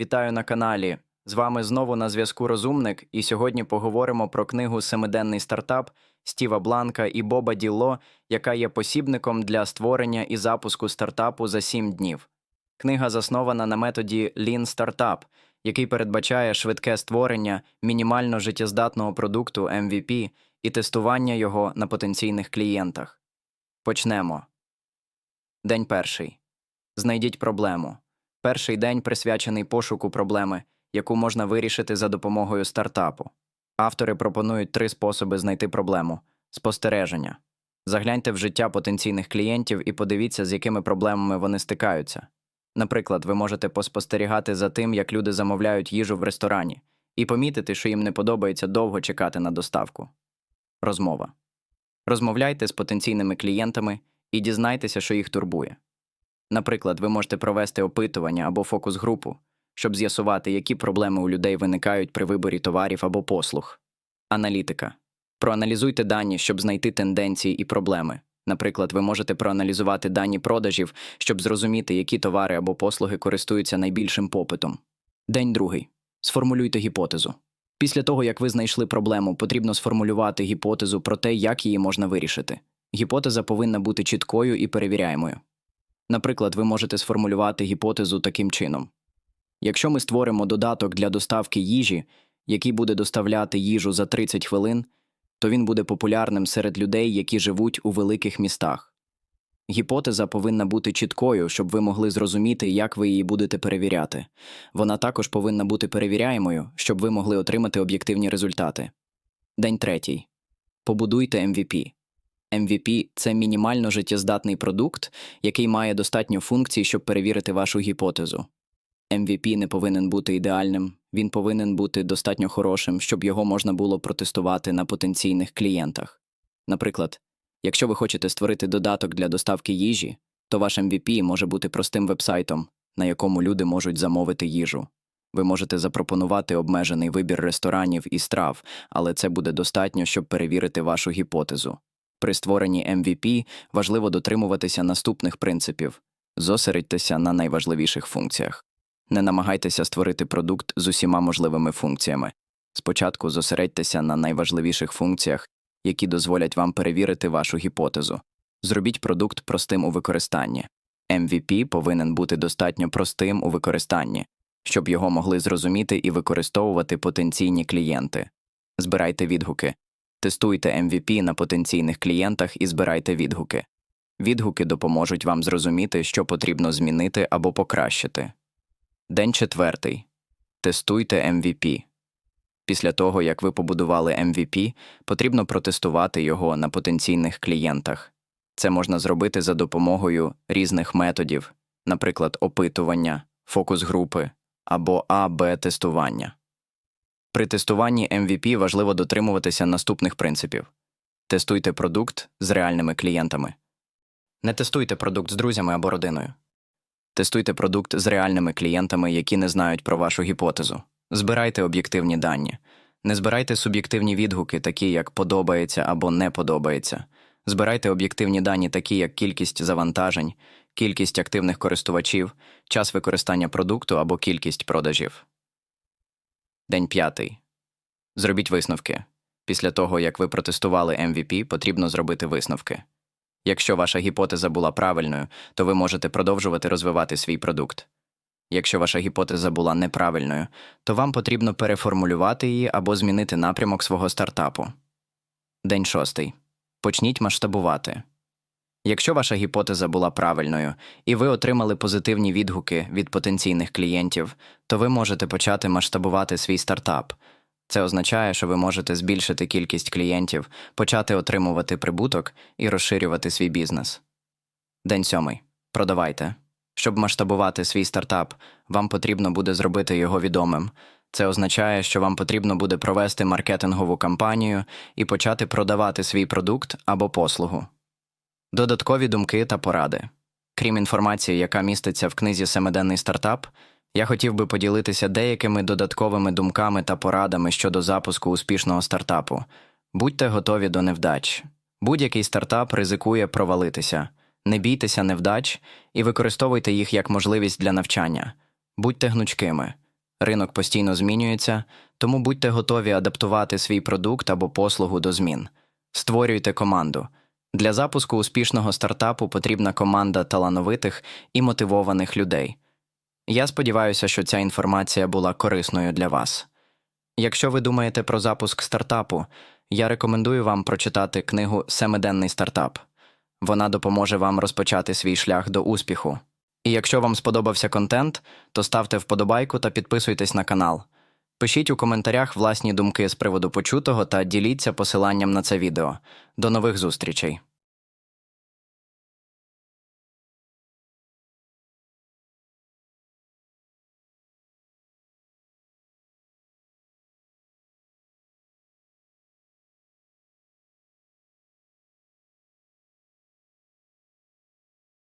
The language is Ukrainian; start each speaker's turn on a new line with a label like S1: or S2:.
S1: Вітаю на каналі. З вами знову на зв'язку Розумник, і сьогодні поговоримо про книгу Семиденний стартап Стіва Бланка і Боба Ділло, яка є посібником для створення і запуску стартапу за 7 днів. Книга заснована на методі Lean Startup, який передбачає швидке створення мінімально життєздатного продукту MVP і тестування його на потенційних клієнтах. Почнемо. День перший. Знайдіть проблему. Перший день присвячений пошуку проблеми, яку можна вирішити за допомогою стартапу. Автори пропонують три способи знайти проблему: спостереження. Загляньте в життя потенційних клієнтів і подивіться, з якими проблемами вони стикаються. Наприклад, ви можете поспостерігати за тим, як люди замовляють їжу в ресторані, і помітити, що їм не подобається довго чекати на доставку. Розмова. Розмовляйте з потенційними клієнтами і дізнайтеся, що їх турбує. Наприклад, ви можете провести опитування або фокус-групу, щоб з'ясувати, які проблеми у людей виникають при виборі товарів або послуг. Аналітика. Проаналізуйте дані, щоб знайти тенденції і проблеми. Наприклад, ви можете проаналізувати дані продажів, щоб зрозуміти, які товари або послуги користуються найбільшим попитом. День другий. Сформулюйте гіпотезу. Після того, як ви знайшли проблему, потрібно сформулювати гіпотезу про те, як її можна вирішити. Гіпотеза повинна бути чіткою і перевіряємою. Наприклад, ви можете сформулювати гіпотезу таким чином: якщо ми створимо додаток для доставки їжі, який буде доставляти їжу за 30 хвилин, то він буде популярним серед людей, які живуть у великих містах. Гіпотеза повинна бути чіткою, щоб ви могли зрозуміти, як ви її будете перевіряти. Вона також повинна бути перевіряємою, щоб ви могли отримати об'єктивні результати. День третій. Побудуйте MVP. MVP – це мінімально життєздатний продукт, який має достатньо функцій, щоб перевірити вашу гіпотезу. MVP не повинен бути ідеальним, він повинен бути достатньо хорошим, щоб його можна було протестувати на потенційних клієнтах. Наприклад, якщо ви хочете створити додаток для доставки їжі, то ваш MVP може бути простим вебсайтом, на якому люди можуть замовити їжу. Ви можете запропонувати обмежений вибір ресторанів і страв, але це буде достатньо, щоб перевірити вашу гіпотезу. При створенні MVP важливо дотримуватися наступних принципів зосередьтеся на найважливіших функціях. Не намагайтеся створити продукт з усіма можливими функціями. Спочатку зосередьтеся на найважливіших функціях, які дозволять вам перевірити вашу гіпотезу. Зробіть продукт простим у використанні. MVP повинен бути достатньо простим у використанні, щоб його могли зрозуміти і використовувати потенційні клієнти. Збирайте відгуки. Тестуйте MVP на потенційних клієнтах і збирайте відгуки. Відгуки допоможуть вам зрозуміти, що потрібно змінити або покращити. День четвертий. Тестуйте MVP. Після того, як ви побудували MVP, потрібно протестувати його на потенційних клієнтах. Це можна зробити за допомогою різних методів, наприклад, опитування, фокус-групи або АБ-тестування. При тестуванні MVP важливо дотримуватися наступних принципів: тестуйте продукт з реальними клієнтами. Не тестуйте продукт з друзями або родиною. Тестуйте продукт з реальними клієнтами, які не знають про вашу гіпотезу. Збирайте об'єктивні дані. Не збирайте суб'єктивні відгуки, такі як подобається або не подобається. Збирайте об'єктивні дані, такі як кількість завантажень, кількість активних користувачів, час використання продукту або кількість продажів. День п'ятий. Зробіть висновки. Після того, як ви протестували MVP, потрібно зробити висновки. Якщо ваша гіпотеза була правильною, то ви можете продовжувати розвивати свій продукт. Якщо ваша гіпотеза була неправильною, то вам потрібно переформулювати її або змінити напрямок свого стартапу. День шостий. Почніть масштабувати. Якщо ваша гіпотеза була правильною і ви отримали позитивні відгуки від потенційних клієнтів, то ви можете почати масштабувати свій стартап. Це означає, що ви можете збільшити кількість клієнтів, почати отримувати прибуток і розширювати свій бізнес. День сьомий. Продавайте. Щоб масштабувати свій стартап, вам потрібно буде зробити його відомим. Це означає, що вам потрібно буде провести маркетингову кампанію і почати продавати свій продукт або послугу. Додаткові думки та поради. Крім інформації, яка міститься в книзі Семиденний стартап, я хотів би поділитися деякими додатковими думками та порадами щодо запуску успішного стартапу. Будьте готові до невдач. Будь-який стартап ризикує провалитися. Не бійтеся невдач і використовуйте їх як можливість для навчання. Будьте гнучкими. Ринок постійно змінюється, тому будьте готові адаптувати свій продукт або послугу до змін. Створюйте команду. Для запуску успішного стартапу потрібна команда талановитих і мотивованих людей. Я сподіваюся, що ця інформація була корисною для вас. Якщо ви думаєте про запуск стартапу, я рекомендую вам прочитати книгу Семиденний стартап. Вона допоможе вам розпочати свій шлях до успіху. І якщо вам сподобався контент, то ставте вподобайку та підписуйтесь на канал. Пишіть у коментарях власні думки з приводу почутого та діліться посиланням на це відео. До нових зустрічей!